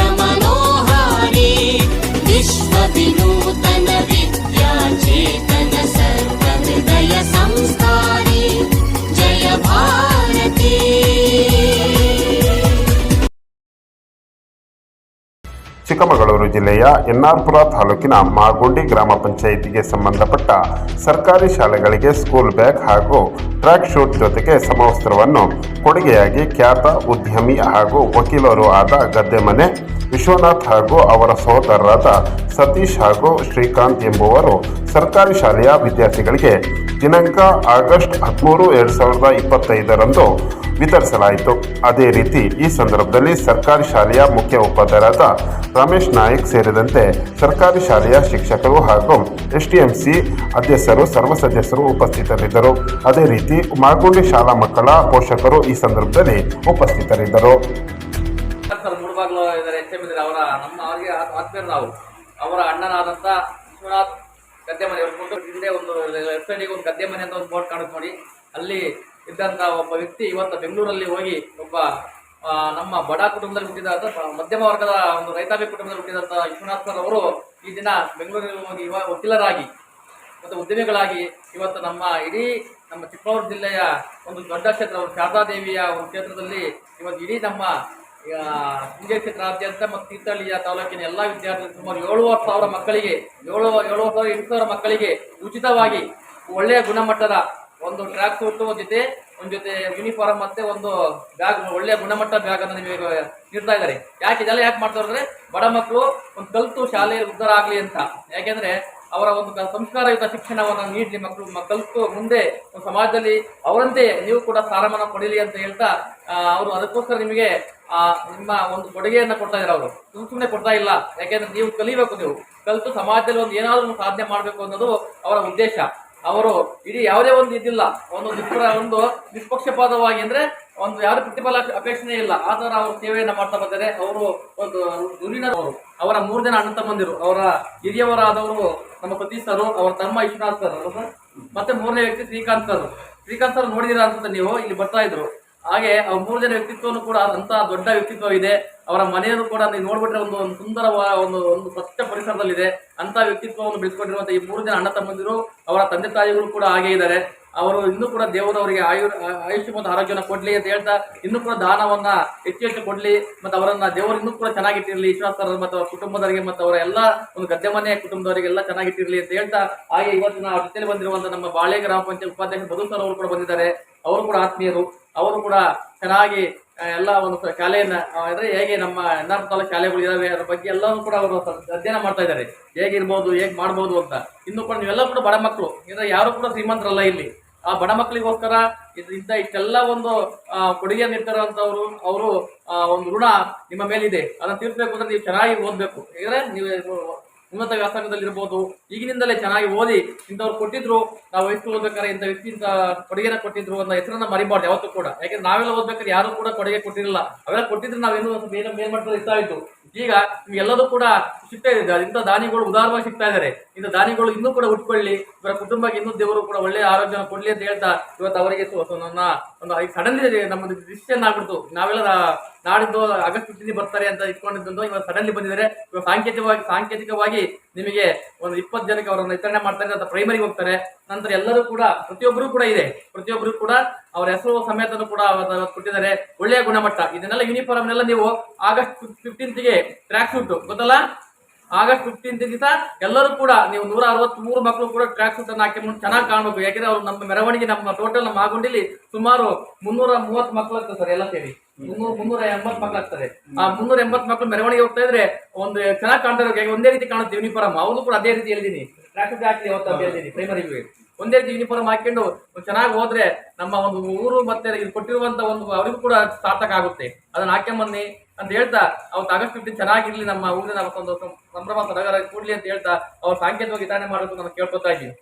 क्षेत्र मनोहारी विश्वविनूतन विद्या चेतन सर्वहृदय संस्कारी जय भारती ಚಿಕ್ಕಮಗಳೂರು ಜಿಲ್ಲೆಯ ಎನ್ಆರ್ಪುರ ತಾಲೂಕಿನ ಮಾಗುಂಡಿ ಗ್ರಾಮ ಪಂಚಾಯಿತಿಗೆ ಸಂಬಂಧಪಟ್ಟ ಸರ್ಕಾರಿ ಶಾಲೆಗಳಿಗೆ ಸ್ಕೂಲ್ ಬ್ಯಾಗ್ ಹಾಗೂ ಟ್ರ್ಯಾಕ್ ಶೂಟ್ ಜೊತೆಗೆ ಸಮವಸ್ತ್ರವನ್ನು ಕೊಡುಗೆಯಾಗಿ ಖ್ಯಾತ ಉದ್ಯಮಿ ಹಾಗೂ ವಕೀಲರು ಆದ ಗದ್ದೆಮನೆ ವಿಶ್ವನಾಥ್ ಹಾಗೂ ಅವರ ಸಹೋದರರಾದ ಸತೀಶ್ ಹಾಗೂ ಶ್ರೀಕಾಂತ್ ಎಂಬುವರು ಸರ್ಕಾರಿ ಶಾಲೆಯ ವಿದ್ಯಾರ್ಥಿಗಳಿಗೆ ದಿನಾಂಕ ಆಗಸ್ಟ್ ಹದಿಮೂರು ಎರಡು ಸಾವಿರದ ಇಪ್ಪತ್ತೈದರಂದು ವಿತರಿಸಲಾಯಿತು. ಅದೇ ರೀತಿ ಈ ಸಂದರ್ಭದಲ್ಲಿ ಸರ್ಕಾರಿ ಶಾಲೆಯ ಮುಖ್ಯ ಉಪಾಧ್ಯಾಯರಾದ ರಮೇಶ್ ನಾಯಕ್ ಸೇರಿದಂತೆ ಸರ್ಕಾರಿ ಶಾಲೆಯ ಶಿಕ್ಷಕರು ಹಾಗೂ ಎಸ್ಟಿಎಂಸಿ ಅಧ್ಯಕ್ಷರು, ಸರ್ವ ಸದಸ್ಯರು ಉಪಸ್ಥಿತರಿದ್ದರು. ಅದೇ ರೀತಿ ಮಾಗುಂಡಿ ಶಾಲಾ ಮಕ್ಕಳ ಪೋಷಕರು ಈ ಸಂದರ್ಭದಲ್ಲಿ ಉಪಸ್ಥಿತರಿದ್ದರು. ಅವರ ನಮ್ಮ ಅವರಿಗೆ ಆತ್- ಆತ್ಮೀಯರು ನಾವು. ಅವರ ಅಣ್ಣನಾದಂಥ ವಿಶ್ವನಾಥ್ ಗದ್ದೆ ಮನೆ ಹಿಂದೆ ಒಂದು ಲೆಫ್ಟ್ ಸೈಡಿಗೆ ಒಂದು ಗದ್ದೆ ಮನೆ ಅಂತ ಒಂದು ಬೋರ್ಡ್ ಕಾಣುತ್ತೆ ಅಲ್ಲಿ ಇದ್ದಂಥ ಒಬ್ಬ ವ್ಯಕ್ತಿ ಇವತ್ತು ಬೆಂಗಳೂರಲ್ಲಿ ಹೋಗಿ ಒಬ್ಬ ನಮ್ಮ ಬಡ ಕುಟುಂಬದಲ್ಲಿ ಹುಟ್ಟಿದಂಥ ಮಧ್ಯಮ ವರ್ಗದ ಒಂದು ರೈತಾಪಿ ಕುಟುಂಬದಲ್ಲಿ ಹುಟ್ಟಿದಂತ ವಿಶ್ವನಾಥ್ ಅವರು ಈ ದಿನ ಬೆಂಗಳೂರಿಗೆ ಹೋಗಿ ಇವ ವಕೀಲರಾಗಿ ಮತ್ತು ಉದ್ಯಮಿಗಳಾಗಿ ಇವತ್ತು ನಮ್ಮ ಇಡೀ ನಮ್ಮ ಚಿಕ್ಕಮಗಳೂರು ಜಿಲ್ಲೆಯ ಒಂದು ದೊಡ್ಡ ಕ್ಷೇತ್ರ ಶಾರದಾದೇವಿಯ ಒಂದು ಕ್ಷೇತ್ರದಲ್ಲಿ ಇವತ್ತು ಇಡೀ ನಮ್ಮ ಶೃಂಗೇರಿ ಕ್ಷೇತ್ರಾದ್ಯಂತ ಮತ್ತು ತೀರ್ಥಹಳ್ಳಿಯ ತಾಲೂಕಿನ ಎಲ್ಲ ವಿದ್ಯಾರ್ಥಿಗಳು ಸುಮಾರು ಏಳುವರೆ ಸಾವಿರ ಮಕ್ಕಳಿಗೆ ಏಳು ಏಳುವರೆ ಸಾವಿರ ಎಂಟು ಸಾವಿರ ಮಕ್ಕಳಿಗೆ ಉಚಿತವಾಗಿ ಒಳ್ಳೆಯ ಗುಣಮಟ್ಟದ ಒಂದು ಟ್ರ್ಯಾಕ್ ಸೂಟು ಜೊತೆ ಒಂದು ಜೊತೆ ಯೂನಿಫಾರ್ಮ್ ಮತ್ತೆ ಒಂದು ಬ್ಯಾಗ್ ಒಳ್ಳೆಯ ಗುಣಮಟ್ಟ ಬ್ಯಾಗ್ ಅನ್ನು ನಿಮಗೆ ನೀಡ್ತಾ ಇದ್ದಾರೆ. ಯಾಕೆ ಇದೆಲ್ಲ ಯಾಕೆ ಮಾಡ್ತಾರೆ ಅಂದ್ರೆ ಬಡ ಮಕ್ಕಳು ಒಂದು ಕಲಿತು ಶಾಲೆಯಲ್ಲಿ ಉದ್ಧಾರ ಆಗಲಿ ಅಂತ. ಯಾಕೆಂದ್ರೆ ಅವರ ಒಂದು ಸಂಸ್ಕಾರಯುತ ಶಿಕ್ಷಣವನ್ನು ನೀಡಲಿ ಮಕ್ಕಳು ಕಲ್ತು ಮುಂದೆ ಸಮಾಜದಲ್ಲಿ ಅವರಂತೆ ನೀವು ಕೂಡ ಸ್ಥಾನಮಾನ ಪಡೀಲಿ ಅಂತ ಹೇಳ್ತಾ ಅವರು ಅದಕ್ಕೋಸ್ಕರ ನಿಮಗೆ ನಿಮ್ಮ ಒಂದು ಕೊಡುಗೆಯನ್ನ ಕೊಡ್ತಾ ಇದ್ದಾರೆ ಅವರು. ಸುಮ್ ಸುಮ್ಮನೆ ಕೊಡ್ತಾ ಇಲ್ಲ. ಯಾಕೆಂದ್ರೆ ನೀವು ಕಲಿಬೇಕು ನೀವು. ಕಲಿತು ಸಮಾಜದಲ್ಲಿ ಒಂದು ಏನಾದರೂ ಸಾಧನೆ ಮಾಡಬೇಕು ಅನ್ನೋದು ಅವರ ಉದ್ದೇಶ. ಅವರು ಇಡೀ ಯಾವುದೇ ಒಂದು ಇದಿಲ್ಲ ಒಂದು ನಿಷ್ಪರ ಒಂದು ನಿಷ್ಪಕ್ಷಪಾತವಾಗಿ ಅಂದರೆ ಒಂದು ಯಾರು ಪ್ರತಿಫಲ ಅಪೇಕ್ಷಣೆ ಇಲ್ಲ. ಆ ಥರ ಅವರು ಸೇವೆಯನ್ನು ಮಾಡ್ತಾ ಬಂದರೆ ಅವರು ಒಂದು ದುರಿನ ಅವರು. ಮೂರು ಜನ ಅಣ್ಣ ತಮ್ಮಂದಿರು, ಅವರ ಹಿರಿಯವರಾದವರು, ನಮ್ಮ ಪತಿ ಸರ್, ಅವರ ತಮ್ಮ ವಿಶ್ವನಾಥ್ ಸರ್? ಮತ್ತೆ ಮೂರನೇ ವ್ಯಕ್ತಿ ಶ್ರೀಕಾಂತ್ ಸರ್. ಶ್ರೀಕಾಂತ್ ಸರ್ ನೋಡಿದಿರ ಅಂತ ನೀವು ಇಲ್ಲಿ ಬರ್ತಾ ಇದ್ರು. ಹಾಗೆ ಅವ್ರ ಮೂರು ಜನ ವ್ಯಕ್ತಿತ್ವನು ಕೂಡ ಅಂತ ದೊಡ್ಡ ವ್ಯಕ್ತಿತ್ವ ಇದೆ ಅವರ ಮನೆಯನ್ನು ಕೂಡ ನೀವು ನೋಡ್ಬಿಟ್ರೆ ಒಂದು ಒಂದು ಸುಂದರವಾದ ಒಂದು ಒಂದು ಸ್ವಚ್ಛ ಪರಿಸರದಲ್ಲಿದೆ. ಅಂತ ವ್ಯಕ್ತಿತ್ವವನ್ನು ಬೆಳೆಸ್ಕೊಂಡಿರುವಂತ ಈ ಮೂರು ಜನ ಅಣ್ಣ ತಮ್ಮಂದಿರು, ಅವರ ತಂದೆ ತಾಯಿಗಳು ಕೂಡ ಹಾಗೆ ಇದ್ದಾರೆ. ಅವರು ಇನ್ನೂ ಕೂಡ ದೇವರು ಅವರಿಗೆ ಆಯು ಆಯುಷ್ಯ ಮತ್ತು ಆರೋಗ್ಯವನ್ನು ಕೊಡ್ಲಿ ಅಂತ ಹೇಳ್ತಾ ಇನ್ನೂ ಕೂಡ ದಾನವನ್ನ ಹೆಚ್ಚು ಹೆಚ್ಚು ಕೊಡ್ಲಿ ಮತ್ತು ಅವರನ್ನ ದೇವರು ಇನ್ನೂ ಕೂಡ ಚೆನ್ನಾಗಿಟ್ಟಿರಲಿ. ವಿಶ್ವಾಸರ ಮತ್ತು ಅವರ ಕುಟುಂಬದವರಿಗೆ ಮತ್ತು ಅವರ ಎಲ್ಲ ಒಂದು ಗದ್ದೆ ಮನೆಯ ಕುಟುಂಬದವರಿಗೆಲ್ಲ ಚೆನ್ನಾಗಿಟ್ಟಿರಲಿ ಅಂತ ಹೇಳ್ತಾ ಹಾಗೆ ಇವತ್ತಿನ ಜೊತೆಯಲ್ಲಿ ಬಂದಿರುವಂತಹ ಬಂದಿರುವಂತ ನಮ್ಮ ಬಾಳೆ ಗ್ರಾಮ ಪಂಚಾಯತ್ ಉಪಾಧ್ಯಕ್ಷ ಸರ್ ಅವರು ಕೂಡ ಬಂದಿದ್ದಾರೆ. ಅವರು ಕೂಡ ಆತ್ಮೀಯರು. ಅವರು ಕೂಡ ಚೆನ್ನಾಗಿ ಎಲ್ಲ ಒಂದು ಕಲೆಯನ್ನು ಅಂದ್ರೆ ಹೇಗೆ ನಮ್ಮ ಎನ್ನಾರ್ ತಾಲೂಕು ಶಾಲೆಗಳು ಇದಾವೆ ಅದ್ರ ಬಗ್ಗೆ ಎಲ್ಲವೂ ಕೂಡ ಅವರು ಅಧ್ಯಯನ ಮಾಡ್ತಾ ಇದ್ದಾರೆ. ಹೇಗಿರ್ಬೋದು ಹೇಗೆ ಮಾಡ್ಬೋದು ಅಂತ. ಇನ್ನು ಕೂಡ ನೀವೆಲ್ಲ ಕೂಡ ಬಡ ಮಕ್ಕಳು. ಅಂದ್ರೆ ಯಾರು ಕೂಡ ಶ್ರೀಮಂತರಲ್ಲ ಇಲ್ಲಿ. ಆ ಬಡ ಮಕ್ಕಳಿಗೋಸ್ಕರ ಇದರಿಂದ ಇಂಥ ಇಷ್ಟೆಲ್ಲ ಒಂದು ಕೊಡುಗೆ ನೀಡ್ತಾರಂತವ್ರು ಅವರು ಒಂದು ಋಣ ನಿಮ್ಮ ಮೇಲಿದೆ. ಅದನ್ನ ತೀರ್ಸ್ಬೇಕು ಅಂದ್ರೆ ನೀವು ಚೆನ್ನಾಗಿ ಓದಬೇಕು. ಅಂದರೆ ನೀವು ಉನ್ನತ ವ್ಯಾಸಂಗದಲ್ಲಿ ಇರ್ಬೋದು ಈಗಿನಿಂದಲೇ ಚೆನ್ನಾಗಿ ಓದಿ ಇಂಥವ್ರು ಕೊಟ್ಟಿದ್ರು, ನಾವು ವಯಸ್ಸು ಓದ್ಬೇಕಾದ್ರೆ ಇಂಥ ವ್ಯಕ್ತಿ ಇಂಥ ಕೊಡುಗೆನ ಕೊಟ್ಟಿದ್ರು ಅನ್ನೋ ಹೆಸರನ್ನ ಮರಿಬಾರ್ದು ಯಾವತ್ತೂ ಕೂಡ. ಯಾಕಂದ್ರೆ ನಾವೆಲ್ಲ ಓದ್ಬೇಕಾದ್ರೆ ಯಾರು ಕೂಡ ಕೊಡುಗೆ ಕೊಟ್ಟಿರಲಿಲ್ಲ. ಅವೆಲ್ಲ ಕೊಟ್ಟಿದ್ರೆ ನಾವೇನು ಮೇಲೆ ಮೇಲ್ಮಟ್ಟದಲ್ಲಿ ಇರ್ತಾ ಇತ್ತು ಈಗ ನಿಮ್ಗೆಲ್ಲದೂ ಕೂಡ ಸಿಗ್ತಾ ಇದೆ ಇಂಥ ದಾನಿಗಳು ಉದಾರವಾಗಿ ಸಿಗ್ತಾ ಇದ್ದಾರೆ. ಇಂಥ ದಾನಿಗಳು ಇನ್ನೂ ಕೂಡ ಉಟ್ಕೊಳ್ಳಿ. ಇವರ ಕುಟುಂಬಕ್ಕೆ ಇನ್ನೂ ದೇವರು ಕೂಡ ಒಳ್ಳೆಯ ಆರೋಗ್ಯ ಕೊಡ್ಲಿ ಅಂತ ಹೇಳ್ತಾ ಇವತ್ತು ಅವರಿಗೆ ನನ್ನ ಒಂದು ಸಡನ್ಲಿ ನಮ್ಮದು ಡಿಸಿಷನ್ ಆಗ್ಬಿಡ್ತು ನಾವೆಲ್ಲ ನಾಡಿದ್ದು ಆಗಸ್ಟ್ ಫಿಫ್ಟೀನ್ ಬರ್ತಾರೆ ಅಂತ ಇಟ್ಕೊಂಡಿದ್ದು ಇವಾಗ ಸಡನ್ಲಿ ಬಂದಿದ್ದಾರೆ. ಇವಾಗ ಸಾಂಕೇತಿಕವಾಗಿ ಸಾಂಕೇತಿಕವಾಗಿ ನಿಮಗೆ ಒಂದು ಇಪ್ಪತ್ತು ಜನಕ್ಕೆ ಅವರನ್ನು ವಿತರಣೆ ಮಾಡ್ತಾರೆ ಅಂತ ಪ್ರೈಮರಿಗೆ ಹೋಗ್ತಾರೆ. ನಂತರ ಎಲ್ಲರೂ ಕೂಡ ಪ್ರತಿಯೊಬ್ಬರು ಕೂಡ ಇದೆ. ಪ್ರತಿಯೊಬ್ಬರು ಕೂಡ ಅವರ ಹೆಸರು ಸಮೇತನು ಕೂಡ ಕೊಟ್ಟಿದ್ದಾರೆ. ಒಳ್ಳೆಯ ಗುಣಮಟ್ಟ. ಇದನ್ನೆಲ್ಲ ಯೂನಿಫಾರ್ಮ್ ಎಲ್ಲ ನೀವು ಆಗಸ್ಟ್ ಫಿಫ್ಟೀನ್ತ್ಗೆ ಟ್ರ್ಯಾಕ್ ಸೂಟ್ ಗೊತ್ತಲ್ಲ? ಆಗಸ್ಟ್ ಫಿಫ್ಟೀನ್ತ್ ದಿವಸ ಎಲ್ಲರೂ ಕೂಡ ನೀವು ನೂರ ಅರವತ್ಮೂರು ಮಕ್ಕಳು ಕೂಡ ಟ್ರ್ಯಾಕ್ ಸೂಟ್ ಅನ್ನು ಹಾಕಿ ಚೆನ್ನಾಗಿ ಕಾಣಬೇಕು. ಯಾಕಂದ್ರೆ ಅವ್ರು ನಮ್ಮ ಮೆರವಣಿಗೆ ನಮ್ಮ ಟೋಟಲ್ ನಮ್ಮ ಆಗುಂಡಿಲಿ ಸುಮಾರು ಮುನ್ನೂರ ಮೂವತ್ತು ಮಕ್ಕಳು ಸರ್ ಎಲ್ಲ ಸೇರಿ. ಮುನ್ನೂರ ಮುನ್ನೂರ ಎಂಬತ್ ಮಕ್ಕಳಾಗ್ತದೆ ಆ ಮುನ್ನೂರ ಎಂಬತ್ ಮಕ್ಕಳು ಮೆರವಣಿಗೆ ಹೋಗ್ತಾ ಇದ್ರೆ ಒಂದು ಚೆನ್ನಾಗಿ ಕಾಣ್ತಾ ಇರೋ ಒಂದೇ ರೀತಿ ಕಾಣುತ್ತೆ ಯೂನಿಫಾರ್ಮ್ ಅವ್ರು ಕೂಡ ಅದೇ ರೀತಿ ಹೇಳಿದೀನಿ ಪ್ರಾಕ್ಟಿಸ್ ಹಾಕಿ ಹೇಳಿದೀನಿ ಪ್ರೈಮರಿಗೆ ಒಂದೇ ರೀತಿ ಯೂನಿಫಾರ್ಮ್ ಹಾಕೊಂಡು ಚೆನ್ನಾಗಿ ಹೋದ್ರೆ ನಮ್ಮ ಒಂದು ಊರು ಮತ್ತೆ ಇದು ಕೊಟ್ಟಿರುವಂತ ಒಂದು ಅವರಿಗೂ ಕೂಡ ಸಾರ್ಥಕ ಆಗುತ್ತೆ. ಅದನ್ನ ಹಾಕೊಂಬನ್ನಿ ಅಂತ ಹೇಳ್ತಾ, ಅವತ್ತು ಆಗಸ್ಟ್ ಫಿಫ್ಟೀನ್ ಚೆನ್ನಾಗಿರ್ಲಿ ನಮ್ಮ ಊರಿನ ಒಂದು ಸಂಭ್ರಮ, ಸಡಗರ ಕೂಡ್ಲಿ ಅಂತ ಹೇಳ್ತಾ, ಅವ್ರು ಸಾಂಕೇತಿಕವಾಗಿ ವಿತರಣೆ ಮಾಡೋದು ನಾನು ಕೇಳ್ಕೊತಾ ಇದ್ದೀನಿ.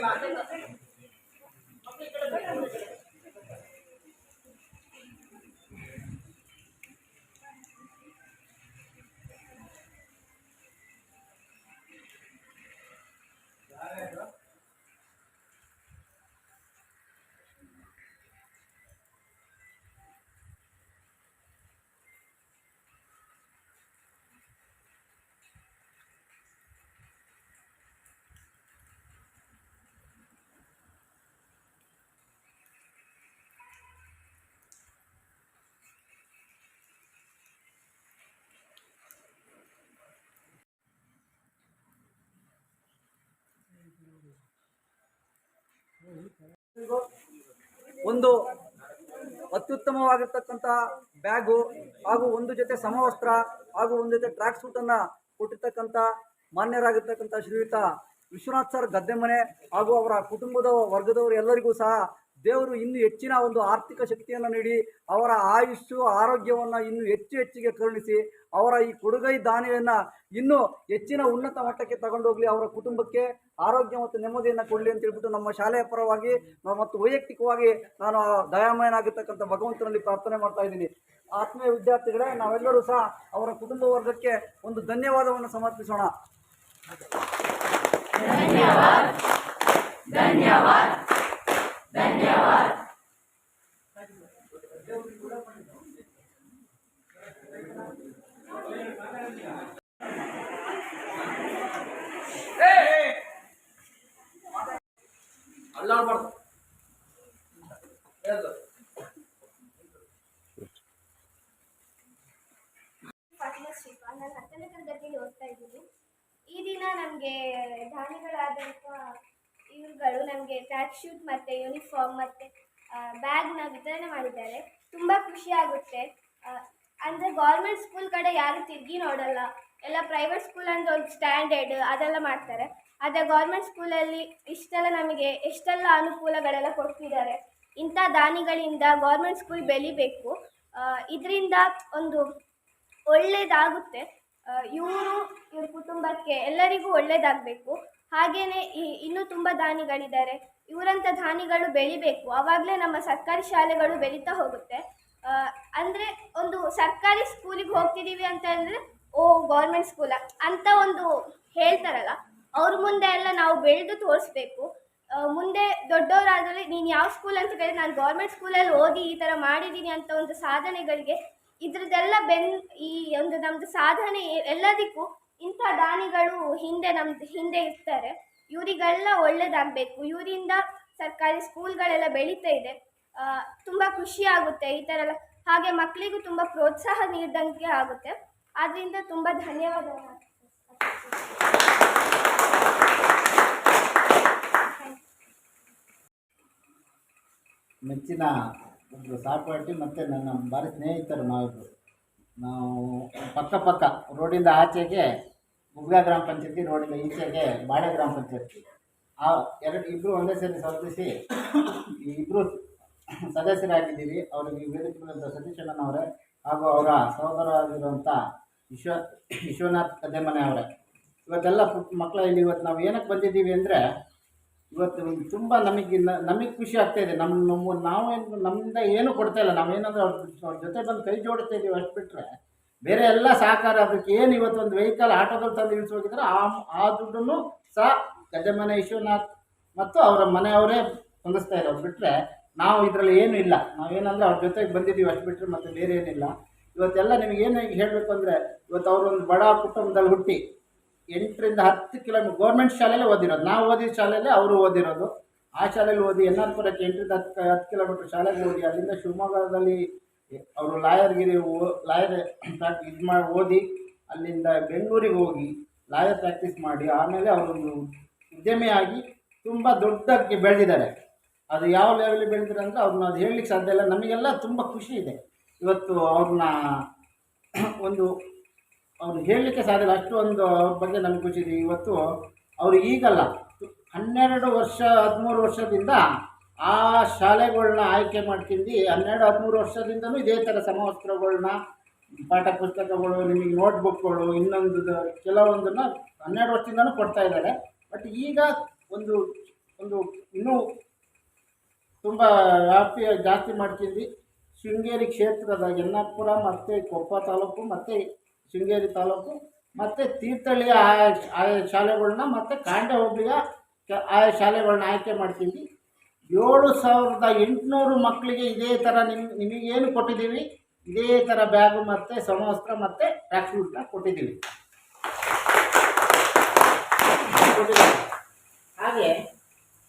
把这个 ಒಂದು ಅತ್ಯುತ್ತಮವಾಗಿರ್ತಕ್ಕಂತಹ ಬ್ಯಾಗು ಹಾಗೂ ಒಂದು ಜೊತೆ ಸಮವಸ್ತ್ರ ಹಾಗೂ ಒಂದು ಜೊತೆ ಟ್ರ್ಯಾಕ್ ಸೂಟನ್ನು ಕೊಟ್ಟಿರ್ತಕ್ಕಂಥ ಮಾನ್ಯರಾಗಿರ್ತಕ್ಕಂಥ ಶ್ರೀಯುತ ವಿಶ್ವನಾಥ್ ಸರ್ ಗದ್ದೆಮನೆ ಹಾಗೂ ಅವರ ಕುಟುಂಬದ ವರ್ಗದವರು ಎಲ್ಲರಿಗೂ ಸಹ ದೇವರು ಇನ್ನು ಹೆಚ್ಚಿನ ಒಂದು ಆರ್ಥಿಕ ಶಕ್ತಿಯನ್ನು ನೀಡಿ ಅವರ ಆಯುಷ್ಯು ಆರೋಗ್ಯವನ್ನು ಇನ್ನೂ ಹೆಚ್ಚು ಹೆಚ್ಚಿಗೆ ಕರುಣಿಸಿ ಅವರ ಈ ಕೊಡುಗೈ ದಾನಿಯನ್ನು ಇನ್ನೂ ಹೆಚ್ಚಿನ ಉನ್ನತ ಮಟ್ಟಕ್ಕೆ ತಗೊಂಡೋಗ್ಲಿ ಅವರ ಕುಟುಂಬಕ್ಕೆ ಆರೋಗ್ಯ ಮತ್ತು ನೆಮ್ಮದಿಯನ್ನು ಕೊಡಲಿ ಅಂತ ಹೇಳ್ಬಿಟ್ಟು ನಮ್ಮ ಶಾಲೆಯ ಪರವಾಗಿ ಮತ್ತು ವೈಯಕ್ತಿಕವಾಗಿ ನಾನು ದಯಾಮಯನಾಗಿರ್ತಕ್ಕಂಥ ಭಗವಂತನಲ್ಲಿ ಪ್ರಾರ್ಥನೆ ಮಾಡ್ತಾ ಇದ್ದೀನಿ. ಆತ್ಮೀಯ ವಿದ್ಯಾರ್ಥಿಗಳೇ, ನಾವೆಲ್ಲರೂ ಸಹ ಅವರ ಕುಟುಂಬ ವರ್ಗಕ್ಕೆ ಒಂದು ಧನ್ಯವಾದವನ್ನು ಸಮರ್ಪಿಸೋಣ. ಅಲ್ಲಾಡ್ಬಾರ್ದು ಹೇಳ್ದು. ಫಾತಿಮಾ ಶ್ರೀಫಾ ನಾನು ಹತ್ತನೇ ತರಗತಿಯಲ್ಲಿ ಓದ್ತಾ ಇದ್ದೀನಿ ಈ ದಿನ ನಮಗೆ ದಾನಿಗಳಾದಂಥ ಇವುಗಳು ನಮಗೆ ಟ್ರ್ಯಾಕ್ ಶೂಟ್ ಮತ್ತು ಯೂನಿಫಾರ್ಮ್ ಮತ್ತು ಬ್ಯಾಗ್ನ ವಿತರಣೆ ಮಾಡಿದ್ದಾರೆ. ತುಂಬ ಖುಷಿ ಆಗುತ್ತೆ. ಅಂದರೆ ಗೌರ್ಮೆಂಟ್ ಸ್ಕೂಲ್ ಕಡೆ ಯಾರು ತಿರುಗಿ ನೋಡಲ್ಲ. ಎಲ್ಲ ಪ್ರೈವೇಟ್ ಸ್ಕೂಲ್ ಅಂದರೆ ಒಂದು ಸ್ಟ್ಯಾಂಡರ್ಡ್ ಅದೆಲ್ಲ ಮಾಡ್ತಾರೆ. ಆದರೆ ಗೌರ್ಮೆಂಟ್ ಸ್ಕೂಲಲ್ಲಿ ಇಷ್ಟೆಲ್ಲ ನಮಗೆ ಎಷ್ಟೆಲ್ಲ ಅನುಕೂಲಗಳೆಲ್ಲ ಕೊಡ್ತಿದ್ದಾರೆ. ಇಂಥ ದಾನಿಗಳಿಂದ ಗೌರ್ಮೆಂಟ್ ಸ್ಕೂಲ್ ಬೆಳಿಬೇಕು. ಇದರಿಂದ ಒಂದು ಒಳ್ಳೆಯದಾಗುತ್ತೆ ಇವರು, ಇವ್ರ ಕುಟುಂಬಕ್ಕೆ ಎಲ್ಲರಿಗೂ ಒಳ್ಳೆಯದಾಗಬೇಕು ಹಾಗೆಯೇ ಇನ್ನೂ ತುಂಬ ದಾನಿಗಳಿದ್ದಾರೆ. ಇವರಂಥ ಧಾನಿಗಳು ಬೆಳಿಬೇಕು. ಆವಾಗಲೇ ನಮ್ಮ ಸರ್ಕಾರಿ ಶಾಲೆಗಳು ಬೆಳೀತಾ ಹೋಗುತ್ತೆ. ಅಂದರೆ ಒಂದು ಸರ್ಕಾರಿ ಸ್ಕೂಲಿಗೆ ಹೋಗ್ತಿದ್ದೀವಿ ಅಂತ ಅಂದರೆ ಓ, ಗೌರ್ಮೆಂಟ್ ಸ್ಕೂಲ ಅಂತ ಒಂದು ಹೇಳ್ತಾರಲ್ಲ, ಅವ್ರ ಮುಂದೆ ಎಲ್ಲ ನಾವು ಬೆಳೆದು ತೋರಿಸ್ಬೇಕು. ಮುಂದೆ ದೊಡ್ಡವರಾದರೆ ನೀನು ಯಾವ ಸ್ಕೂಲ್ ಅಂತ ಕೇಳಿದ್ರೆ, ನಾನು ಗೌರ್ಮೆಂಟ್ ಸ್ಕೂಲಲ್ಲಿ ಓದಿ ಈ ಥರ ಮಾಡಿದ್ದೀನಿ ಅಂತ ಒಂದು ಸಾಧನೆಗಳಿಗೆ ಇದ್ರದ್ದೆಲ್ಲ ಬೆನ್, ಈ ಒಂದು ನಮ್ಮದು ಸಾಧನೆ ಎಲ್ಲದಕ್ಕೂ ಇಂಥ ದಾನಿಗಳು ಹಿಂದೆ ನಮ್ದು, ಹಿಂದೆ ಇರ್ತಾರೆ. ಇವರಿಗೆಲ್ಲ ಒಳ್ಳೇದಾಗಬೇಕು. ಇವರಿಂದ ಸರ್ಕಾರಿ ಸ್ಕೂಲ್ಗಳೆಲ್ಲ ಬೆಳೀತಾ ಇದೆ. ತುಂಬ ಖುಷಿ ಆಗುತ್ತೆ ಈ ಥರ ಎಲ್ಲ. ಹಾಗೆ ಮಕ್ಕಳಿಗೂ ತುಂಬ ಪ್ರೋತ್ಸಾಹ ನೀಡಿದಂಗೆ ಆಗುತ್ತೆ. ಆದ್ದರಿಂದ ತುಂಬ ಧನ್ಯವಾದಗಳು. ಮೆಚ್ಚಿನ ಒಂದು ಸಾಪಾಟಿ ಮತ್ತು ನನ್ನ ಭಾರಿ ಸ್ನೇಹಿತರು ನಾವಿಬ್ಬರು ನಾವು ಪಕ್ಕ ಪಕ್ಕ ರೋಡಿಂದ ಆಚೆಗೆ ಮುಗ್ಗಾ ಗ್ರಾಮ ಪಂಚಾಯತಿ ರೋಡಿನ ಈಚೆಗೆ ಬಾಳೆ ಗ್ರಾಮ ಪಂಚಾಯತಿ. ಆ ಎರಡು ಇಬ್ಬರು ಒಂದೇ ಸೇರಿ ಸ್ಪರ್ಧಿಸಿ ಇಬ್ಬರು ಸದಸ್ಯರಾಗಿದ್ದೀವಿ ಅವ್ರಿಗೆ ವೇದಿಕೆ ಸತೀಶಣ್ಣನವರೇ ಹಾಗೂ ಅವರ ಸಹೋದರ ಆಗಿರುವಂಥ ವಿಶ್ವ, ವಿಶ್ವನಾಥ್ ಕದ್ದೆಮನೆ ಅವರೇ. ಇವತ್ತೆಲ್ಲ ಮಕ್ಕಳು ಇಲ್ಲಿ ಇವತ್ತು ನಾವು ಏನಕ್ಕೆ ಬಂದಿದ್ದೀವಿ ಅಂದರೆ, ಇವತ್ತು ತುಂಬ ನಮಗೆ ನಮಗೆ ಖುಷಿ ಆಗ್ತಾ ಇದೆ. ನಮ್ಮ ನಮ್ಮ ಏನು ನಮ್ಮಿಂದ ಏನು ಕೊಡ್ತಾ ಇಲ್ಲ. ಅವ್ರ ಅವ್ರ ಜೊತೆ ಬಂದು ಕೈ ಜೋಡ್ತಾ ಇದ್ದೀವಿ ಅಷ್ಟು ಬಿಟ್ಟರೆ ಬೇರೆ ಎಲ್ಲ ಸಹಕಾರ ಅದಕ್ಕೆ ಏನು ಇವತ್ತು ಒಂದು ವೆಹಿಕಲ್ ಆಟೋದಲ್ಲಿ ತಂದು ಇಳಿಸೋಗಿದ್ರೆ ಆ ಆ ದುಡ್ಡನ್ನು ಸಹ ಗಜಮನೆ ವಿಶ್ವನಾಥ್ ಮತ್ತು ಅವರ ಮನೆಯವರೇ ಹೊಂದಿಸ್ತಾ ಇರೋದು ಬಿಟ್ಟರೆ ನಾವು ಇದರಲ್ಲಿ ಏನೂ ಇಲ್ಲ. ನಾವೇನಂದ್ರೆ ಅವ್ರ ಜೊತೆಗೆ ಬಂದಿದ್ದೀವಿ, ಅಷ್ಟು ಬಿಟ್ಟರೆ ಮತ್ತೆ ಬೇರೆ ಏನಿಲ್ಲ. ಇವತ್ತೆಲ್ಲ ನಿಮಗೆ ಏನು ಹೇಳಬೇಕು ಅಂದರೆ, ಇವತ್ತು ಅವರೊಂದು ಬಡ ಕುಟುಂಬದಲ್ಲಿ ಹುಟ್ಟಿ ಎಂಟರಿಂದ ಹತ್ತು ಕಿಲೋಮೀಟರ್ ಗೌರ್ಮೆಂಟ್ ಶಾಲೆಯಲ್ಲೇ ಓದಿರೋದು. ನಾವು ಓದಿದ ಶಾಲೆಯಲ್ಲೇ ಅವರು ಓದಿರೋದು. ಆ ಶಾಲೆಯಲ್ಲಿ ಓದಿ, ಎನ್ ಆರ್ ಪುರಕ್ಕೆ ಎಂಟರಿಂದ ಹತ್ತು ಹತ್ತು ಕಿಲೋಮೀಟರ್ ಶಾಲೆಗೆ ಓದಿ, ಅಲ್ಲಿಂದ ಶಿವಮೊಗ್ಗದಲ್ಲಿ ಅವರು ಲಾಯರ್ಗಿರಿ ಲಾಯರ್ ಇದು ಮಾಡಿ ಓದಿ ಅಲ್ಲಿಂದ ಬೆಂಗಳೂರಿಗೆ ಹೋಗಿ ಲಾಯರ್ ಪ್ರಾಕ್ಟೀಸ್ ಮಾಡಿ ಆಮೇಲೆ ಅವರೊಂದು ಉದ್ಯಮಿಯಾಗಿ ತುಂಬ ದೊಡ್ಡಕ್ಕೆ ಬೆಳೆದಿದ್ದಾರೆ. ಅದು ಯಾವ ಲೆವೆಲಿಗೆ ಬೆಳೆದಿದ್ದಾರೆ ಅಂದರೆ ಅವ್ರನ್ನ ಅದು ಹೇಳಲಿಕ್ಕೆ ಸಾಧ್ಯ ಇಲ್ಲ. ನಮಗೆಲ್ಲ ತುಂಬ ಖುಷಿ ಇದೆ. ಇವತ್ತು ಅವ್ರನ್ನ ಒಂದು ಅವ್ರು ಹೇಳಲಿಕ್ಕೆ ಸಾಧ್ಯ ಇಲ್ಲ. ಅಷ್ಟು ಒಂದು ಅವ್ರ ಬಗ್ಗೆ ನಮಗೆ ಖುಷಿ ಇದೆ. ಇವತ್ತು ಅವರು ಈಗಲ್ಲ ಹನ್ನೆರಡು ವರ್ಷ, ಹದಿಮೂರು ವರ್ಷದಿಂದ ಆ ಶಾಲೆಗಳನ್ನ ಆಯ್ಕೆ ಮಾಡ್ಕೊಂಡು ಹನ್ನೆರಡು, ಹದಿಮೂರು ವರ್ಷದಿಂದಲೂ ಇದೇ ಥರ ಸಮವಸ್ತ್ರಗಳನ್ನ ಪಾಠ ಪುಸ್ತಕಗಳು ನಿಮಗೆ ನೋಟ್ಬುಕ್ಗಳು, ಇನ್ನೊಂದು ಕೆಲವೊಂದನ್ನು ಹನ್ನೆರಡು ವರ್ಷದಿಂದಲೂ ಕೊಡ್ತಾ ಇದ್ದಾರೆ. ಬಟ್ ಈಗ ಒಂದು ಒಂದು ಇನ್ನೂ ತುಂಬ ವ್ಯಾಪ್ತಿಯ ಜಾಸ್ತಿ ಮಾಡ್ತಿದ್ವಿ. ಶೃಂಗೇರಿ ಕ್ಷೇತ್ರದ ಯನ್ನಾಪುರ ಮತ್ತು ಕೊಪ್ಪ ತಾಲೂಕು, ಮತ್ತು ಶೃಂಗೇರಿ ತಾಲೂಕು, ಮತ್ತು ತೀರ್ಥಹಳ್ಳಿಯ ಆಯಾ ಶಾಲೆಗಳನ್ನ ಮತ್ತು ಕಾಂಡೆ ಹೋಬಳಿಯ ಆಯಾ ಶಾಲೆಗಳನ್ನ ಆಯ್ಕೆ ಮಾಡ್ಕೊಂಡು ಏಳು ಸಾವಿರದ ಎಂಟುನೂರು ಮಕ್ಕಳಿಗೆ ಇದೇ ಥರ ನಿಮ್, ನಿಮಗೇನು ಕೊಟ್ಟಿದ್ದೀವಿ? ಇದೇ ಥರ ಬ್ಯಾಗು ಮತ್ತು ಸಮವಸ್ತ್ರ ಮತ್ತು ಟ್ರ್ಯಾಕ್ ಕೊಟ್ಟಿದ್ದೀವಿ. ಕೊಟ್ಟಿದ್ದೀವಿ. ಹಾಗೆ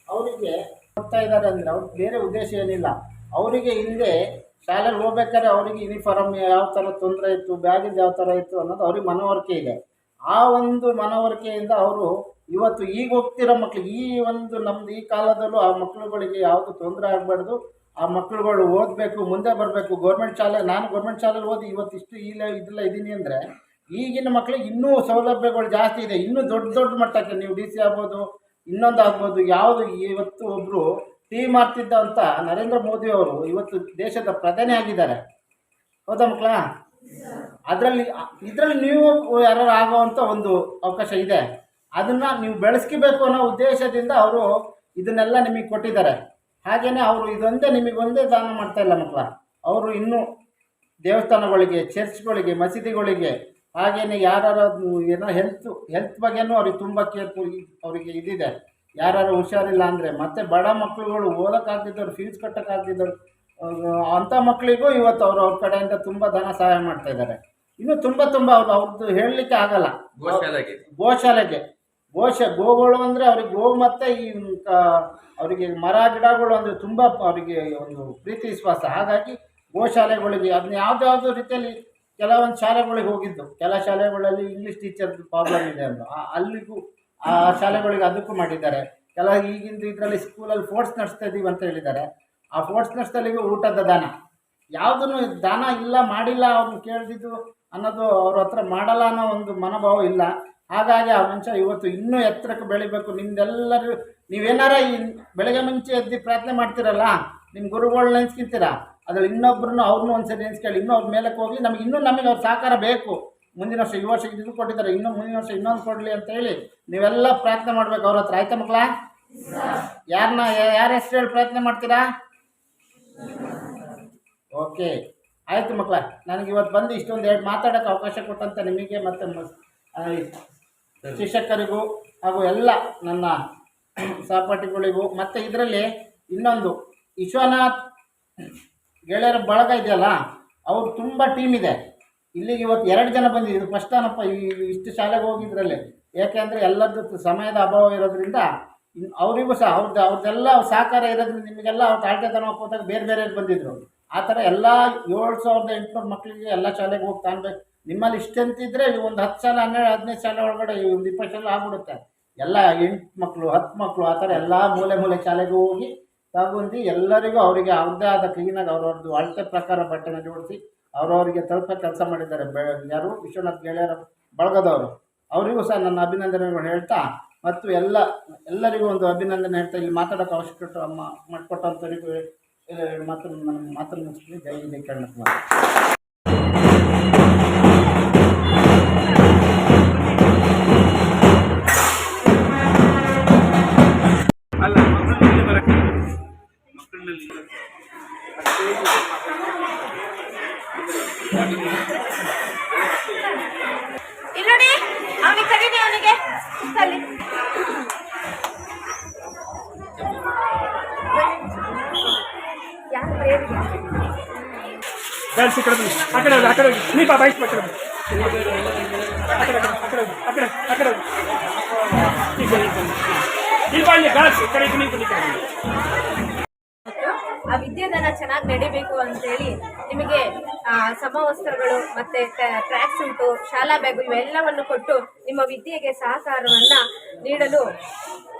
ಅವರಿಗೆ ಕೊಡ್ತಾ ಇದ್ದಾರೆ ಅಂದರೆ ಅವ್ರಿಗೆ ಬೇರೆ ಉದ್ದೇಶ ಏನಿಲ್ಲ. ಅವರಿಗೆ ಹಿಂದೆ ಶಾಲೆಗೆ ಹೋಗ್ಬೇಕಾದ್ರೆ ಅವರಿಗೆ ಯೂನಿಫಾರ್ಮ್ ಯಾವ ಥರ ತೊಂದರೆ ಇತ್ತು ಬ್ಯಾಗಿಂದ ಯಾವ ಥರ ಇತ್ತು ಅನ್ನೋದು ಅವ್ರಿಗೆ ಮನವರಿಕೆ ಇದೆ. ಆ ಒಂದು ಮನವರಿಕೆಯಿಂದ ಅವರು ಇವತ್ತು ಈಗ ಹೋಗ್ತಿರೋ ಮಕ್ಳು ಈ ಒಂದು ನಮ್ದು ಈ ಕಾಲದಲ್ಲೂ ಆ ಮಕ್ಳುಗಳಿಗೆ ಯಾವುದು ತೊಂದರೆ ಆಗಬಾರ್ದು. ಆ ಮಕ್ಳುಗಳು ಓದಬೇಕು, ಮುಂದೆ ಬರಬೇಕು. ಗೌರ್ಮೆಂಟ್ ಶಾಲೆ, ನಾನು ಗೌರ್ಮೆಂಟ್ ಶಾಲೆಲಿ ಓದಿ ಇವತ್ತು ಇಷ್ಟು ಇಲ್ಲ ಇದೆಲ್ಲ ಇದ್ದೀನಿ ಅಂದರೆ ಈಗಿನ ಮಕ್ಳಿಗೆ ಇನ್ನೂ ಸೌಲಭ್ಯಗಳು ಜಾಸ್ತಿ ಇದೆ. ಇನ್ನೂ ದೊಡ್ಡ ದೊಡ್ಡ ಮಟ್ಟಕ್ಕೆ ನೀವು ಡಿ ಸಿ ಆಗ್ಬೋದು, ಇನ್ನೊಂದು ಆಗ್ಬೋದು, ಯಾವುದು ಇವತ್ತು ಒಬ್ಬರು ಟಿ ಮಾಡ್ತಿದ್ದ ಅಂತ ನರೇಂದ್ರ ಮೋದಿ ಅವರು ಇವತ್ತು ದೇಶದ ಪ್ರಧಾನಿ ಆಗಿದ್ದಾರೆ. ಹೌದಾ ಮಕ್ಕಳ? ಅದರಲ್ಲಿ ಇದರಲ್ಲಿ ನೀವು ಯಾರು ಆಗುವಂಥ ಒಂದು ಅವಕಾಶ ಇದೆ. ಅದನ್ನು ನೀವು ಬೆಳೆಸ್ಕೋಬೇಕು ಅನ್ನೋ ಉದ್ದೇಶದಿಂದ ಅವರು ಇದನ್ನೆಲ್ಲ ನಿಮಗೆ ಕೊಟ್ಟಿದ್ದಾರೆ. ಹಾಗೆಯೇ ಅವರು ಇದೊಂದೇ ನಿಮಗೊಂದೇ ದಾನ ಮಾಡ್ತಾ ಇಲ್ಲ ಮಕ್ಕಳ. ಅವರು ಇನ್ನೂ ದೇವಸ್ಥಾನಗಳಿಗೆ ಚರ್ಚ್ಗಳಿಗೆ ಮಸೀದಿಗಳಿಗೆ ಹಾಗೆಯೇ ಯಾರು ಏನೋ ಹೆಲ್ತ್ ಹೆಲ್ತ್ ಬಗ್ಗೆನೂ ಅವ್ರಿಗೆ ತುಂಬ ಕೇರ್ಫುಲ್ ಅವರಿಗೆ ಇದಿದೆ. ಯಾರು ಹುಷಾರಿಲ್ಲ ಅಂದರೆ ಮತ್ತೆ ಬಡ ಮಕ್ಕಳುಗಳು ಓದೋಕ್ಕಾಗ್ತಿದ್ದವ್ರು ಫೀಸ್ ಕಟ್ಟೋಕ್ಕಾಗ್ತಿದ್ದವ್ರು ಅಂಥ ಮಕ್ಕಳಿಗೂ ಇವತ್ತು ಅವರು ಅವ್ರ ಕಡೆಯಿಂದ ತುಂಬ ಧನ ಸಹಾಯ ಮಾಡ್ತಾ ಇದ್ದಾರೆ. ಇನ್ನೂ ತುಂಬ ತುಂಬ ಅವ್ರು ಅವ್ರದ್ದು ಹೇಳಲಿಕ್ಕೆ ಆಗಲ್ಲ. ಗೋಶಾಲೆಗೆ. ಗೋಶಾಲೆಗೆ. ಗೋಶ ಗೋಗಳು ಅಂದರೆ ಅವ್ರಿಗೆ ಗೋ ಮತ್ತು ಈ ಅವರಿಗೆ ಮರ, ಗಿಡಗಳು ಅಂದರೆ ತುಂಬ ಅವರಿಗೆ ಒಂದು ಪ್ರೀತಿ, ವಿಶ್ವಾಸ. ಹಾಗಾಗಿ ಗೋಶಾಲೆಗಳಿಗೆ ಅದನ್ನ ಯಾವುದ್ಯಾವುದೋ ರೀತಿಯಲ್ಲಿ ಕೆಲವೊಂದು ಶಾಲೆಗಳಿಗೆ ಹೋಗಿದ್ದು. ಕೆಲ ಶಾಲೆಗಳಲ್ಲಿ ಇಂಗ್ಲೀಷ್ ಟೀಚರ್ ಪ್ರಾಬ್ಲಮ್ ಇದೆ ಆ- ಅಲ್ಲಿಗೂ ಆ ಶಾಲೆಗಳಿಗೆ ಅದಕ್ಕೂ ಮಾಡಿದ್ದಾರೆ. ಕೆಲ ಈಗಿಂದು ಇದರಲ್ಲಿ ಸ್ಕೂಲಲ್ಲಿ ಫೋರ್ಟ್ಸ್ ನಡೆಸ್ತಾ ಇದ್ದೀವಿ ಅಂತ ಹೇಳಿದ್ದಾರೆ. ಆ ಫೋರ್ಟ್ಸ್ ನಡೆಸ್ತಲ್ಲಿಗೂ ಊಟದ ದಾನ. ಯಾವುದನ್ನು ದಾನ ಇಲ್ಲ, ಮಾಡಿಲ್ಲ ಅವ್ರನ್ನ ಕೇಳ್ದಿದ್ದು ಅನ್ನೋದು ಅವ್ರ ಹತ್ರ ಮಾಡಲ್ಲ ಅನ್ನೋ ಒಂದು ಮನೋಭಾವ ಇಲ್ಲ. ಹಾಗಾಗಿ ಆ ಮನುಷ್ಯ ಇವತ್ತು ಇನ್ನೂ ಎತ್ತರಕ್ಕೆ ಬೆಳಿಬೇಕು. ನಿಮ್ದೆಲ್ಲರೂ ನೀವೇನಾರ ಈ ಬೆಳಗ್ಗೆ ಮುಂಚೆ ಎದ್ದು ಪ್ರಾರ್ಥನೆ ಮಾಡ್ತೀರಲ್ಲ? ನಿಮ್ಮ ಗುರುಗಳನ್ನ ನೆನ್ಸ್ಕಿಂತೀರ? ಅದ್ರಲ್ಲಿ ಇನ್ನೊಬ್ರನ್ನ ಅವ್ರನ್ನೂ ಒಂದ್ಸರಿ ನೆನ್ಸ್ಕೊಳ್ಳಿ. ಇನ್ನೂ ಅವ್ರ ಮೇಲಕ್ಕೆ ಹೋಗಿ ನಮಗೆ ಇನ್ನೂ ನಮಗೆ ಅವ್ರ ಸಹಕಾರ ಬೇಕು. ಮುಂದಿನ ವರ್ಷ ಈ ವರ್ಷ ಇದು ಕೊಟ್ಟಿದ್ದಾರೆ. ಇನ್ನೂ ಮುಂದಿನ ವರ್ಷ ಇನ್ನೊಂದು ಕೊಡಲಿ ಅಂತ ಹೇಳಿ ನೀವೆಲ್ಲ ಪ್ರಾರ್ಥನೆ ಮಾಡ್ಬೇಕು ಅವ್ರ ಹತ್ರ. ಆಯ್ತಾ ಮಕ್ಕಳ? ಯಾರನ್ನ ಯಾರ ಹೆಸರು ಹೇಳಿ ಪ್ರಾರ್ಥನೆ ಮಾಡ್ತೀರಾ? ಓಕೆ. ಆಯಿತು ಮಕ್ಕಳ ನನಗೆ ಇವತ್ತು ಬಂದು ಇಷ್ಟೊಂದು ಎರಡು ಮಾತಾಡೋಕ್ಕೆ ಅವಕಾಶ ಕೊಟ್ಟಂತ ನಿಮಗೆ ಮತ್ತು ಶಿಕ್ಷಕರಿಗೂ ಹಾಗೂ ಎಲ್ಲ ನನ್ನ ಸಹಪಾಠಿಗಳಿಗೂ ಮತ್ತು ಇದರಲ್ಲಿ ಇನ್ನೊಂದು ವಿಶ್ವನಾಥ್ ಗೆಳೆಯರ ಬಳಗ ಇದೆಯಲ್ಲ ಅವ್ರು ತುಂಬ ಟೀಮ್ ಇದೆ. ಇಲ್ಲಿಗೆ ಇವತ್ತು ಎರಡು ಜನ ಬಂದಿದ್ದು ಫಸ್ಟ್ ಏನಪ್ಪ ಈ ಇಷ್ಟು ಶಾಲೆಗೆ ಹೋಗಿದ್ರಲ್ಲಿ. ಯಾಕೆಂದರೆ ಎಲ್ಲರದ್ದು ಸಮಯದ ಅಭಾವ ಇರೋದ್ರಿಂದ ಅವರಿಗೂ ಸಹ ಅವ್ರದ್ದು ಅವ್ರದ್ದೆಲ್ಲ ಸಹಕಾರ ಇರೋದ್ರಿಂದ ನಿಮಗೆಲ್ಲ ಅವ್ರು ತಾಳ್ಕೆ ತನಕ ಹೋದಾಗ ಬೇರೆ ಬೇರೆ ಬಂದಿದ್ರು. ಆ ಥರ ಎಲ್ಲ ಏಳು ಸಾವಿರದ ಎಂಟುನೂರು ಮಕ್ಕಳಿಗೆ ಎಲ್ಲ ಶಾಲೆಗೆ ಹೋಗಿ ತಾನ್ಬೇಕು ನಿಮ್ಮಲ್ಲಿ ಇಷ್ಟಂತಿದ್ರೆ ಒಂದು ಹತ್ತು ಸಾಲ ಹನ್ನೆರಡು, ಹದಿನೈದು ಶಾಲೆ ಒಳಗಡೆ ಈ ಒಂದು ಇಪ್ಪತ್ತು ಶಾಲೆ ಆಗ್ಬಿಡುತ್ತೆ. ಎಲ್ಲ ಎಂಟು ಮಕ್ಕಳು ಹತ್ತು ಮಕ್ಕಳು ಆ ಥರ ಎಲ್ಲ ಮೂಲೆ ಮೂಲೆ ಶಾಲೆಗೆ ಹೋಗಿ ತಗೊಂಡು ಎಲ್ಲರಿಗೂ ಅವರಿಗೆ ಅವ್ರದ್ದೇ ಆದ ಕ್ಲೀನಾಗಿ ಅವ್ರವ್ರದ್ದು ಅಳತೆ ಪ್ರಕಾರ ಬಟ್ಟೆನ ಜೋಡಿಸಿ ಅವರವರಿಗೆ ತಲುಪ ಕೆಲಸ ಮಾಡಿದ್ದಾರೆ. ಯಾರು? ವಿಶ್ವನಾಥ್ ಗೆಳೆಯರ ಬಳಗದವರು. ಅವರಿಗೂ ಸಹ ನನ್ನ ಅಭಿನಂದನೆಗಳು ಹೇಳ್ತಾ ಮತ್ತು ಎಲ್ಲ, ಎಲ್ಲರಿಗೂ ಒಂದು ಅಭಿನಂದನೆ ಹೇಳ್ತಾ ಇಲ್ಲಿ ಮಾತಾಡೋಕ್ಕೆ ಅವಶ್ಯಕತೆ ಮಾಡಿಕೊಟ್ಟಂಥವರಿಗೂ ಮಾತನ್ನು ನನ್ನ ಮಾತನ್ನು ಮುಗಿಸ್ತೀನಿ. ಜೈ ಜೈ ಕರ್ನಾಟಕ. ಆ ಕಡೆ ಹೋಗಿ ಈ ಬನ್ನಿ ಆ ವಿದ್ಯಾದಾನ ಚೆನ್ನಾಗಿ ನಡಿಬೇಕು ಅಂತೇಳಿ ನಿಮಗೆ ಸಮವಸ್ತ್ರಗಳು ಮತ್ತೆ ಟ್ರ್ಯಾಕ್ ಸೂಟು ಶಾಲಾ ಬ್ಯಾಗು ಇವೆಲ್ಲವನ್ನು ಕೊಟ್ಟು ನಿಮ್ಮ ವಿದ್ಯೆಗೆ ಸಹಕಾರವನ್ನ ನೀಡಲು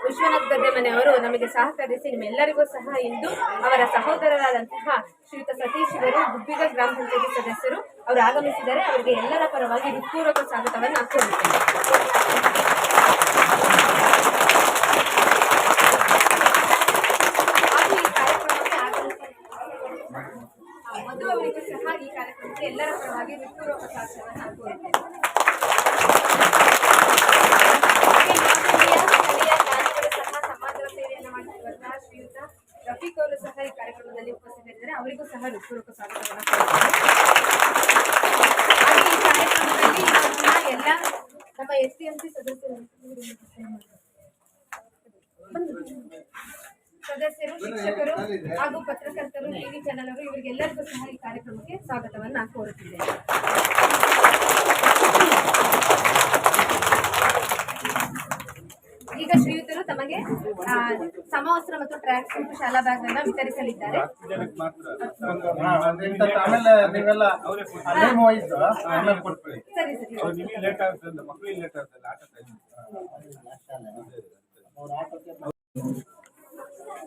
ವಿಶ್ವನಾಥ್ ಗದ್ದೆಮನೆಯವರು ನಮಗೆ ಸಹಕರಿಸಿ ನಿಮ್ಮೆಲ್ಲರಿಗೂ ಸಹ ಇಂದು ಅವರ ಸಹೋದರರಾದಂತಹ ಶ್ರೀಯುತ ಸತೀಶ್ ಇವರು ಗುಬ್ಬಿಗ ಗ್ರಾಮ ಪಂಚಾಯತಿ ಸದಸ್ಯರು. ಅವರು ಆಗಮಿಸಿದರೆ ಅವರಿಗೆ ಎಲ್ಲರ ಪರವಾಗಿ ಹೃತ್ಪೂರ್ವಕ ಸ್ವಾಗತವನ್ನು ಕೋರುತ್ತೇನೆ ಹಾಗೂ ಈ ಕಾರ್ಯಕ್ರಮಕ್ಕೆ ಆಗಮಿಸಿದ ಮಧು ಅವರಿಗೂ ಸಹ ಈ ಕಾರ್ಯಕ್ರಮಕ್ಕೆ ಎಲ್ಲರ ಪರವಾಗಿ ಹೃತ್ಪೂರ್ವಕ ಹಾಗೆ ನ್ಯಾಯಮಂಡಿಯ ಸ್ಥಳೀಯ ದಾನಿಗಳು ಸಹ ಸಮಾಜ ಸೇವೆಯನ್ನು ಮಾಡುತ್ತಿರುವಂತಹ ಶ್ರೀಯುತ ರಫೀಕ್ ಅವರು ಸಹ ಈ ಕಾರ್ಯಕ್ರಮದಲ್ಲಿ ಉಪಸ್ಥಿತರಿದ್ದಾರೆ. ಅವರಿಗೂ ಸಹ ಹೃತ್ಪೂರ್ವಕ ಸ್ವಾಗತವನ್ನು ಹಾಗೆ ಈ ಕಾರ್ಯಕ್ರಮದಲ್ಲಿ ಎಲ್ಲ ನಮ್ಮ ಎಸ್ ಸಿ ಎಂ ಸಿ ಸದಸ್ಯರು ಸದಸ್ಯರು ಶಿಕ್ಷಕರು ಹಾಗೂ ಪತ್ರಕರ್ತರು ಟಿವಿ ಚಾನೆಲ್ ಅವರು ಇವರಿಗೆಲ್ಲರಿಗೂ ಸಹ ಈ ಕಾರ್ಯಕ್ರಮಕ್ಕೆ ಸ್ವಾಗತವನ್ನು ಕೋರುತ್ತಿದ್ದೇನೆ. ಈಗ ಶ್ರೀಯುತರು ತಮಗೆ ಸಮವಸ್ತ್ರ ಮತ್ತು ಟ್ರ್ಯಾಕ್ ಸೂಟ್ ಶಾಲಾ ಬ್ಯಾಗ್ ಅನ್ನ ವಿತರಿಸಲಿದ್ದಾರೆ ಸರಿ ಸರಿ.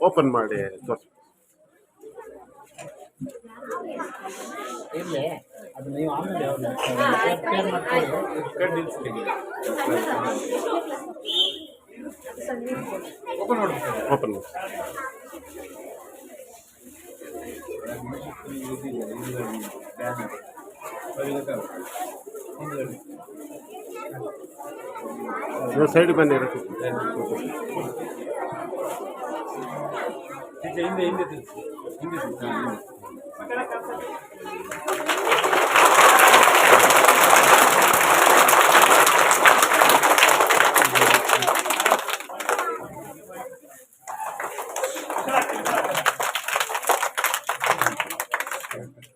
ಓಪನ್ ಮಾಡಿ ತೋರಿಸಿ ಆಯ್ತು, ಆಯ್ತು. ಓಪನ್ ಮಾಡಿ. ಸೈಡ್ ಬನ್ನಿ ರಫಿ ಹಿಂದೆ ಹಿಂದೆ ತಿರ್ಗಿಸಿ ಹಿಂದೆ ತಿರ್ಗಿಸಿ ಹಾ, ಹಿಂದೆ.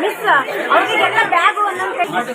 ಮಿಸ್ ಅವರಿಗೆಲ್ಲ ಬ್ಯಾಗ್ ಒಂದೊಂದು